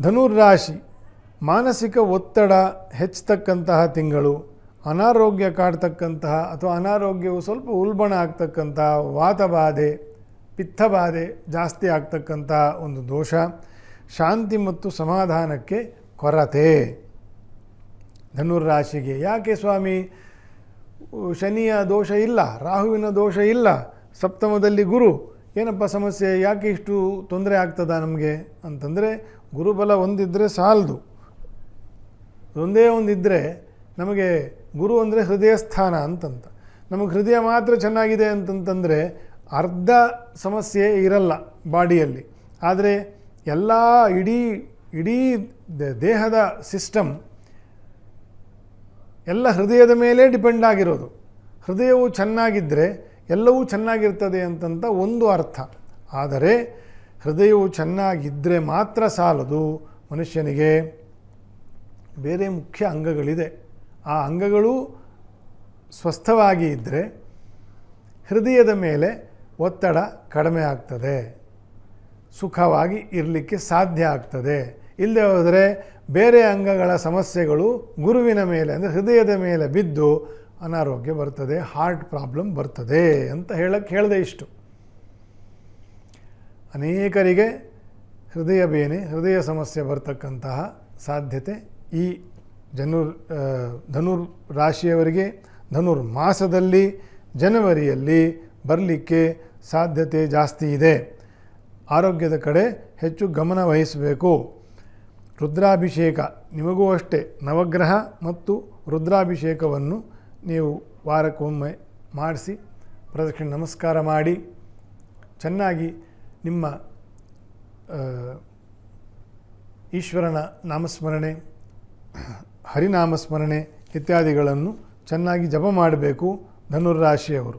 ಧನುರ್ರಾಶಿ, ಮಾನಸಿಕ ಒತ್ತಡ ಹೆಚ್ಚತಕ್ಕಂತಹ ತಿಂಗಳು, ಅನಾರೋಗ್ಯ ಕಾಡ್ತಕ್ಕಂತಹ ಅಥವಾ ಅನಾರೋಗ್ಯವು ಸ್ವಲ್ಪ ಉಲ್ಬಣ ಆಗ್ತಕ್ಕಂತಹ ವಾತಬಾಧೆ, ಪಿತ್ತಬಾಧೆ ಜಾಸ್ತಿ ಆಗ್ತಕ್ಕಂತಹ ಒಂದು ದೋಷ, ಶಾಂತಿ ಮತ್ತು ಸಮಾಧಾನಕ್ಕೆ ಕೊರತೆ. ಧನುರ್ರಾಶಿಗೆ ಯಾಕೆ ಸ್ವಾಮಿ? ಶನಿಯ ದೋಷ ಇಲ್ಲ, ರಾಹುವಿನ ದೋಷ ಇಲ್ಲ, ಸಪ್ತಮದಲ್ಲಿ ಗುರು ಏನಪ್ಪ ಸಮಸ್ಯೆ? ಯಾಕೆ ಇಷ್ಟು ತೊಂದರೆ ಆಗ್ತದ ನಮಗೆ? ಅಂತಂದರೆ ಗುರುಬಲ ಒಂದಿದ್ದರೆ ಸಾಲದು. ಒಂದೇ ಒಂದಿದ್ದರೆ ನಮಗೆ ಗುರು ಅಂದರೆ ಹೃದಯ ಸ್ಥಾನ ಅಂತಂತ. ನಮಗೆ ಹೃದಯ ಮಾತ್ರ ಚೆನ್ನಾಗಿದೆ ಅಂತಂತಂದರೆ ಅರ್ಧ ಸಮಸ್ಯೆ ಇರಲ್ಲ ಬಾಡಿಯಲ್ಲಿ. ಆದರೆ ಎಲ್ಲ ಇಡೀ ಇಡೀ ದೇಹದ ಸಿಸ್ಟಮ್ ಎಲ್ಲ ಹೃದಯದ ಮೇಲೆ ಡಿಪೆಂಡ್ ಆಗಿರೋದು. ಹೃದಯವು ಚೆನ್ನಾಗಿದ್ದರೆ ಎಲ್ಲವೂ ಚೆನ್ನಾಗಿರ್ತದೆ ಅಂತಂತ ಒಂದು ಅರ್ಥ. ಆದರೆ ಹೃದಯವು ಚೆನ್ನಾಗಿದ್ದರೆ ಮಾತ್ರ ಸಾಲದು. ಮನುಷ್ಯನಿಗೆ ಬೇರೆ ಮುಖ್ಯ ಅಂಗಗಳಿದೆ. ಆ ಅಂಗಗಳು ಸ್ವಸ್ಥವಾಗಿ ಇದ್ದರೆ ಹೃದಯದ ಮೇಲೆ ಒತ್ತಡ ಕಡಿಮೆ ಆಗ್ತದೆ. ಸುಖವಾಗಿ ಇರಲಿಕ್ಕೆ ಸಾಧ್ಯ ಆಗ್ತದೆ. ಇಲ್ಲದೆ ಹೋದರೆ ಬೇರೆ ಅಂಗಗಳ ಸಮಸ್ಯೆಗಳು ಗುರುವಿನ ಮೇಲೆ ಅಂದರೆ ಹೃದಯದ ಮೇಲೆ ಬಿದ್ದು ಅನಾರೋಗ್ಯ ಬರ್ತದೆ ಹಾರ್ಟ್ ಪ್ರಾಬ್ಲಮ್ ಬರ್ತದೆ ಅಂತ ಹೇಳಕ್ಕೆ ಹೇಳಿದೆ ಇಷ್ಟು. ಅನೇಕರಿಗೆ ಹೃದಯ ಬೇನೆ, ಹೃದಯ ಸಮಸ್ಯೆ ಬರ್ತಕ್ಕಂತಹ ಸಾಧ್ಯತೆ ಈ ಜನುರ್ ಧನುರ್ ರಾಶಿಯವರಿಗೆ ಧನುರ್ ಮಾಸದಲ್ಲಿ ಜನವರಿಯಲ್ಲಿ ಬರಲಿಕ್ಕೆ ಸಾಧ್ಯತೆ ಜಾಸ್ತಿ ಇದೆ. ಆರೋಗ್ಯದ ಕಡೆ ಹೆಚ್ಚು ಗಮನ ವಹಿಸಬೇಕು. ರುದ್ರಾಭಿಷೇಕ ನಿಮಗೂ ಅಷ್ಟೇ, ನವಗ್ರಹ ಮತ್ತು ರುದ್ರಾಭಿಷೇಕವನ್ನು ನೀವು ವಾರಕ್ಕೊಮ್ಮೆ ಮಾಡಿಸಿ ಪ್ರದಕ್ಷಿಣೆ ನಮಸ್ಕಾರ ಮಾಡಿ ಚೆನ್ನಾಗಿ ನಿಮ್ಮ ಈಶ್ವರನ ನಾಮಸ್ಮರಣೆ, ಹರಿನಾಮಸ್ಮರಣೆ ಇತ್ಯಾದಿಗಳನ್ನು ಚೆನ್ನಾಗಿ ಜಪ ಮಾಡಬೇಕು ಧನುರ್ರಾಶಿಯವರು.